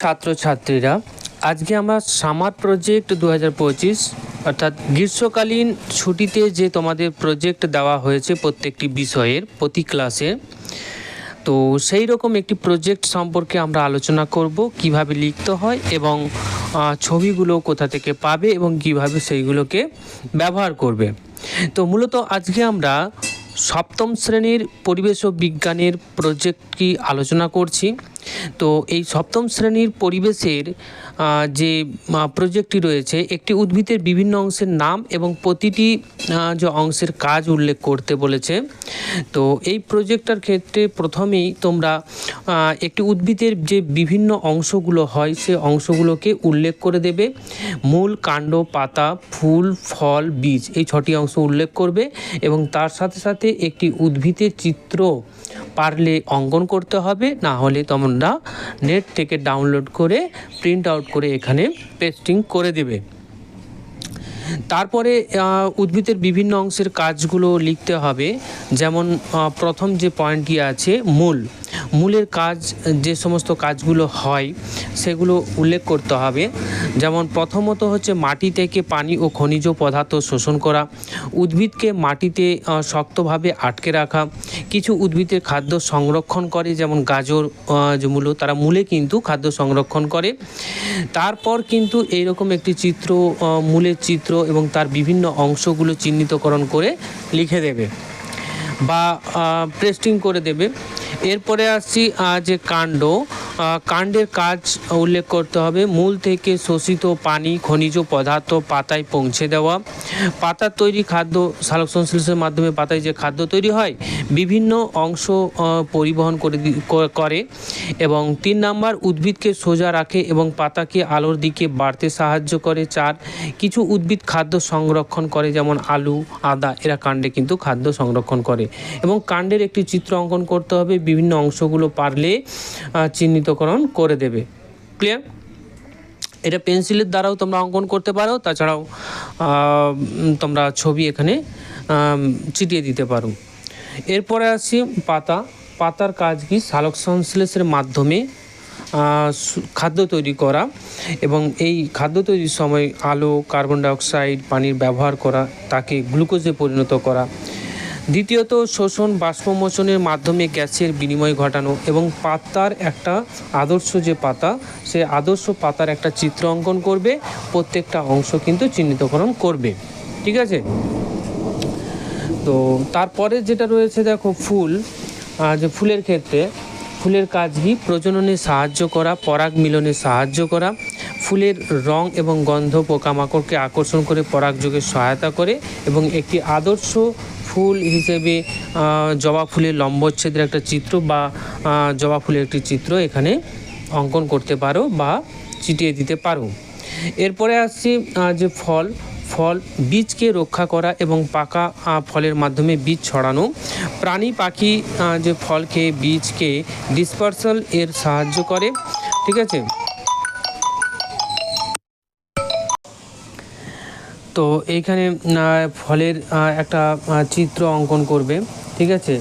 ছাত্রছাত্রীরা, আজকে আমরা সামার প্রজেক্ট দু হাজার পঁচিশ, অর্থাৎ গ্রীষ্মকালীন ছুটিতে যে তোমাদের প্রজেক্ট দেওয়া হয়েছে প্রত্যেকটি বিষয়ের, প্রতি ক্লাসে তো সেই রকম একটি প্রজেক্ট সম্পর্কে আমরা আলোচনা করব, কীভাবে লিখতে হয় এবং ছবিগুলো কোথা থেকে পাবে এবং কীভাবে সেইগুলোকে ব্যবহার করবে। তো মূলত আজকে আমরা সপ্তম শ্রেণির পরিবেশ ও বিজ্ঞানের প্রজেক্ট কি আলোচনা করছি তো এই সপ্তম শ্রেণির পরিবেশের যে প্রজেক্টটি রয়েছে, একটি উদ্ভিদের বিভিন্ন অংশের নাম এবং প্রতিটি যে অংশের কাজ উল্লেখ করতে বলেছে। তো এই প্রজেক্টটার ক্ষেত্রে প্রথমেই তোমরা একটি উদ্ভিদের যে বিভিন্ন অংশগুলো হয়, সে অংশগুলোকে উল্লেখ করে দেবে। মূল কাণ্ড, পাতা, ফুল, ফল, বীজ, এই ছটি অংশ উল্লেখ করবে এবং তার সাথে সাথে একটি উদ্ভিদের চিত্র পারলে অঙ্কন করতে হবে, না হলে তোমরা নেট থেকে ডাউনলোড করে প্রিন্ট আউট করে এখানে পেস্টিং করে দেবে। তারপরে উদ্ভিদের বিভিন্ন অংশের কাজগুলো লিখতে হবে, যেমন প্রথম যে পয়েন্টটি আছে, মূল। মূলের কাজ, যে সমস্ত কাজগুলো হয় সেগুলো উল্লেখ করতে হবে। যেমন প্রথমত হচ্ছে মাটি থেকে পানি ও খনিজ পদার্থ শোষণ করা, উদ্ভিদকে মাটিতে শক্তভাবে আটকে রাখা, কিছু উদ্ভিদের খাদ্য সংরক্ষণ করে, যেমন গাজর যে মূলো, তারা মূলে কিন্তু খাদ্য সংরক্ষণ করে। তারপর কিন্তু এইরকম একটি চিত্র মূলের চিত্র এবং তার বিভিন্ন অংশগুলো চিহ্নিতকরণ করে লিখে দেবে বা প্রেস্টিং করে দেবে। এরপরে আসছি যে কাণ্ড কাণ্ডের কাজ উল্লেখ করতে হবে। মূল থেকে শোষিত পানি খনিজ পদার্থ পাতায় পৌঁছে দেওয়া। পাতার তৈরি খাদ্য সালোক সংশ্লেষের মাধ্যমে পাতায় যে খাদ্য তৈরি হয় বিভিন্ন অংশ পরিবহন করে করে এবং তিন নাম্বার উদ্ভিদকে সোজা রাখে এবং পাতাকে আলোর দিকে বাড়তে সাহায্য করে। চার কিছু উদ্ভিদ খাদ্য সংরক্ষণ করে যেমন আলু আদা এরা কাণ্ডে কিন্তু খাদ্য সংরক্ষণ করে। এবং কাণ্ডের একটি চিত্র অঙ্কন করতে হবে। বিভিন্ন অংশগুলো পারলে আহ, চিহ্নিতকরণ করে দেবে। ক্লিয়ার এটা পেন্সিলের দ্বারাও তোমরা অঙ্কন করতে পারো, তাছাড়াও তোমরা ছবি এখানে চিটিয়ে দিতে পারো। এরপরে আসছি পাতা। পাতার কাজ কি? সালোক সংশ্লেষের মাধ্যমে খাদ্য তৈরি করা এবং এই খাদ্য তৈরির সময় আলো, কার্বন ডাইঅক্সাইড, পানির ব্যবহার করা, তাকে গ্লুকোজে পরিণত করা। দ্বিতীয়ত, শোষণ বাষ্পমোচনের মাধ্যমে গ্যাসের বিনিময় ঘটানো এবং পাতার একটা আদর্শ যে পাতা, সে আদর্শ পাতার একটা চিত্র অঙ্কন করবে, প্রত্যেকটা অংশ কিন্তু চিহ্নিতকরণ করবে। ঠিক আছে? তো তারপরে যেটা রয়েছে, দেখো ফুল যে ফুলের ক্ষেত্রে ফুলের কাজ কি? প্রজননে সাহায্য করা, পরাগ মিলনে সাহায্য করা, ফুলের রং এবং গন্ধ পোকামাকড়কে আকর্ষণ করে পরাগযোগে সহায়তা করে এবং একটি আদর্শ ফুল হিসেবে জবা ফুলের লম্বচ্ছেদের একটা চিত্র বা জবা ফুলের একটি চিত্র এখানে অঙ্কন করতে পারো বা চিটিয়ে দিতে পারো। এরপরে আসছি যে ফল ফল বীজকে রক্ষা করা এবং পাকা ফলের মাধ্যমে বীজ ছড়ানো। প্রাণী, পাখি যে ফল খেয়ে বীজকে ডিসপার্সাল এর সাহায্য করে, ঠিক আছে? তো এইখানে ফলের একটা চিত্র অঙ্কন করবে, ঠিক আছে?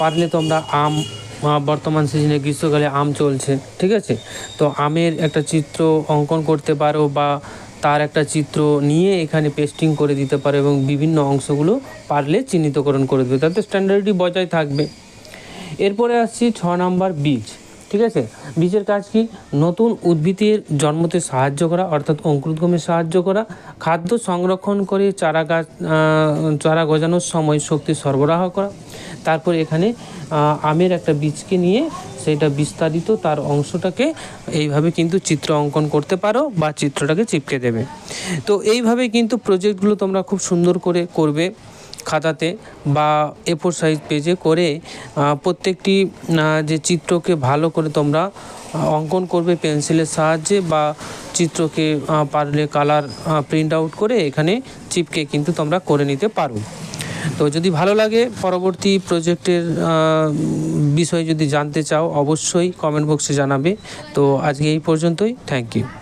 পারলে তোমরা আম বর্তমান সিজনে গ্রীষ্মকালে আম চলছে, ঠিক আছে? তো আমের একটা চিত্র অঙ্কন করতে পারো বা তার একটা চিত্র নিয়ে এখানে পেস্টিং করে দিতে পারো এবং বিভিন্ন অংশগুলো পারলে চিহ্নিতকরণ করে দেবে। তাতে স্ট্যান্ডার্ডটি বজায় থাকবে। এরপরে আসছি ছ নাম্বার বীজ। ঠিক আছে? বীজের কাজ কি? নতুন উদ্ভিদের জন্মতে সাহায্য করা, অর্থাৎ অঙ্কুরোদ্গমে সাহায্য করা, খাদ্য সংরক্ষণ করে চারা গাছ চারা গজানোর সময় শক্তি সরবরাহ করা, তারপর এখানে আমের একটা বীজকে নিয়ে সেটা বিস্তারিত তার অংশটাকে এইভাবে কিন্তু চিত্র অঙ্কন করতে পারো বা চিত্রটাকে চিপকে দেবে। তো এইভাবে কিন্তু প্রজেক্টগুলো তোমরা খুব সুন্দর করে করবে খাতাতে বা এফোর সাইজ পেজে করে প্রত্যেকটি যে চিত্রকে ভালো করে তোমরা অঙ্কন করবে পেন্সিলের সাহায্যে বা চিত্রকে পারলে কালার প্রিন্ট আউট করে এখানে চিপকে কিন্তু তোমরা করে নিতে পারো। তো যদি ভালো লাগে পরবর্তী প্রজেক্টের বিষয়ে যদি জানতে চাও, অবশ্যই কমেন্ট বক্সে জানাবে। তো আজকে এই পর্যন্তই। Thank you